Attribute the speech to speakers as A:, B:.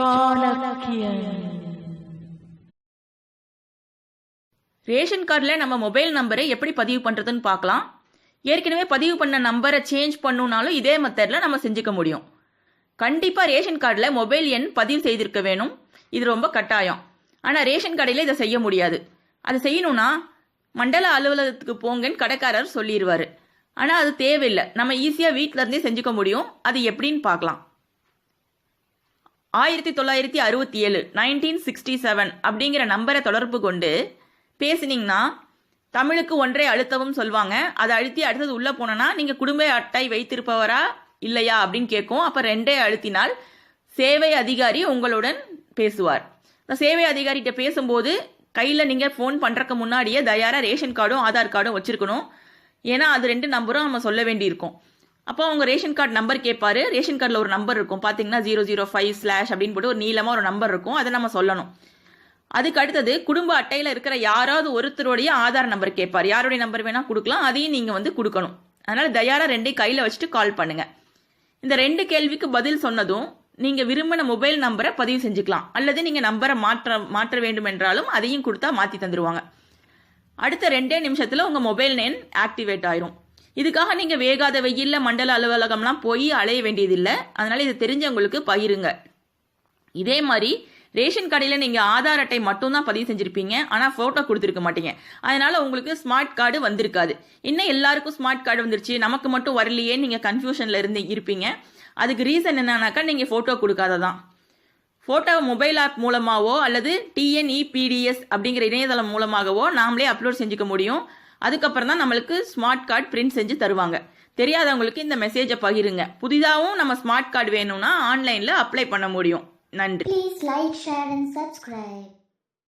A: சாணக்கியன்
B: ration கார்டில் நம்ம mobile நம்பரை எப்படி பதிவு பண்ணுறதுன்னு பார்க்கலாம். ஏற்கனவே பதிவு பண்ண நம்பரை சேஞ்ச் பண்ணுனாலும் இதே மெத்தடில் நம்ம செஞ்சுக்க முடியும். கண்டிப்பாக ரேஷன் கார்டில் மொபைல் எண் பதிவு செய்திருக்க வேணும். இது ரொம்ப கட்டாயம். ஆனால் ரேஷன் கடையில் இதை செய்ய முடியாது. அதை செய்யணும்னா மண்டல அலுவலகத்துக்கு போங்கன்னு கடைக்காரர் சொல்லிடுவார் ஆனால் அது தேவையில்லை. நம்ம ஈஸியாக வீட்டிலருந்தே செஞ்சுக்க முடியும். அது எப்படின்னு பார்க்கலாம். ஆயிரத்தி தொள்ளாயிரத்தி அறுபத்தி ஏழு நைன்டீன் சிக்ஸ்டி செவன் அப்படிங்கிற நம்பரை தொடர்பு கொண்டு பேசுனீங்கன்னா தமிழுக்கு ஒன்றை அழுத்தவும் சொல்லுவாங்க அதை அழுத்தி அடுத்தது உள்ளே போனோன்னா நீங்கள் குடும்ப அட்டை வைத்திருப்பவரா இல்லையா அப்படின்னு கேட்கும். அப்போ ரெண்டே அழுத்தினால் சேவை அதிகாரி உங்களுடன் பேசுவார். இந்த சேவை அதிகாரிகிட்ட பேசும்போது கையில் நீங்கள் ஃபோன் பண்ணுறக்கு முன்னாடியே தயாராக ரேஷன் கார்டும் ஆதார் கார்டும் வச்சுருக்கணும். ஏன்னா அது ரெண்டு நம்பரும் நம்ம சொல்ல வேண்டியிருக்கும். அப்போ அவங்க ரேஷன் கார்டு நம்பர் கேட்பாரு. ரேஷன் கார்டில் ஒரு நம்பர் இருக்கும். பார்த்தீங்கன்னா ஜீரோ ஜீரோ ஃபைவ் ஸ்லாஷ் அப்படின்னு போட்டு ஒரு நீளமாக ஒரு நம்பர் இருக்கும். அதை நம்ம சொல்லணும். அதுக்கு அடுத்தது குடும்ப அட்டையில் இருக்கிற யாராவது ஒருத்தருடைய ஆதார் நம்பர் கேட்பார். யாருடைய நம்பர் வேணால் கொடுக்கலாம். அதையும் நீங்கள் வந்து கொடுக்கணும். அதனால் தயாராக ரெண்டையும் கையில் வச்சுட்டு கால் பண்ணுங்கள் இந்த ரெண்டு கேள்விக்கு பதில் சொன்னதும் நீங்கள் விரும்பின மொபைல் நம்பரை பதிவு செஞ்சுக்கலாம். அல்லது நீங்கள் நம்பரை மாற்ற மாற்ற வேண்டும் என்றாலும் அதையும் கொடுத்தா மாற்றி தந்துடுவாங்க அடுத்த ரெண்டே நிமிஷத்தில் உங்கள் மொபைல் நேம் ஆக்டிவேட் ஆயிரும். இதுக்காக நீங்கள் வேகாத வெயிலில் மண்டல அலுவலகம்லாம் போய் அலைய வேண்டியதில்லை. அதனால் இது தெரிஞ்சவங்களுக்கு பயிருங்க இதே மாதிரி ரேஷன் கடையில் நீங்கள் ஆதார் அட்டை மட்டும்தான் பதிவு செஞ்சுருப்பீங்க. ஆனால் ஃபோட்டோ கொடுத்துருக்க மாட்டீங்க. அதனால் உங்களுக்கு ஸ்மார்ட் கார்டு வந்திருக்காது. இன்னும் எல்லாருக்கும் ஸ்மார்ட் கார்டு வந்துருச்சு. நமக்கு மட்டும் வரலையே நீங்கள் கன்ஃபியூஷனில் இருந்து இருப்பீங்க. அதுக்கு ரீசன் என்னன்னாக்கா நீங்கள் ஃபோட்டோ கொடுக்காததான். ஃபோட்டோ மொபைல் ஆப் மூலமாகவோ அல்லது டிஎன்இபிடிஎஸ் அப்படிங்கிற இணையதளம் மூலமாகவோ நாமளே அப்லோட் செஞ்சுக்க முடியும். அதுக்கப்புறம் தான் நம்மளுக்கு ஸ்மார்ட் கார்டு பிரிண்ட் செஞ்சு தருவாங்க. தெரியாதவங்களுக்கு இந்த மெசேஜை பகிருங்க. புதிதாகவும் நம்ம ஸ்மார்ட் கார்டு வேணும்னா ஆன்லைனில் அப்ளை பண்ண முடியும். நன்றி.
C: Please like share and subscribe